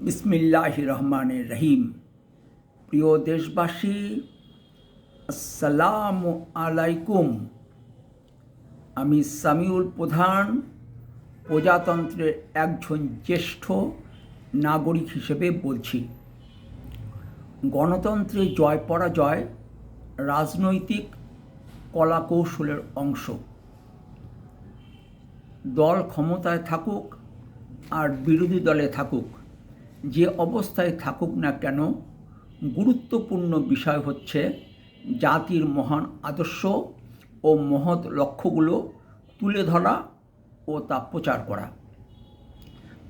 বিসমিল্লাহ রহমানের রহিম। প্রিয় দেশবাসী, আসসালামু আলাইকুম। আমি সামিউল প্রধান, প্রজাতন্ত্রের একজন জ্যেষ্ঠ নাগরিক হিসেবে বলছি। গণতন্ত্রে জয় পরাজয় রাজনৈতিক কলাকৌশলের অংশ। দল ক্ষমতায় থাকুক আর বিরোধী দলে থাকুক যে অবস্থায় থাকুক না কেন, গুরুত্বপূর্ণ বিষয় হচ্ছে জাতির মহান আদর্শ ও মহৎ লক্ষ্যগুলো তুলে ধরা ও তা প্রচার করা।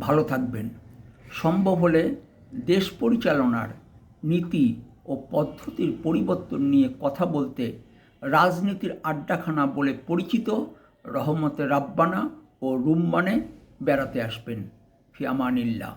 ভালো থাকবেন। সম্ভব হলে দেশ পরিচালনার নীতি ও পদ্ধতির পরিবর্তন নিয়ে কথা বলতে রাজনীতির আড্ডাখানা বলে পরিচিত রহমতে রাব্বানা ও রুম্মানে বেড়াতে আসবেন। ফি আমানিল্লাহ।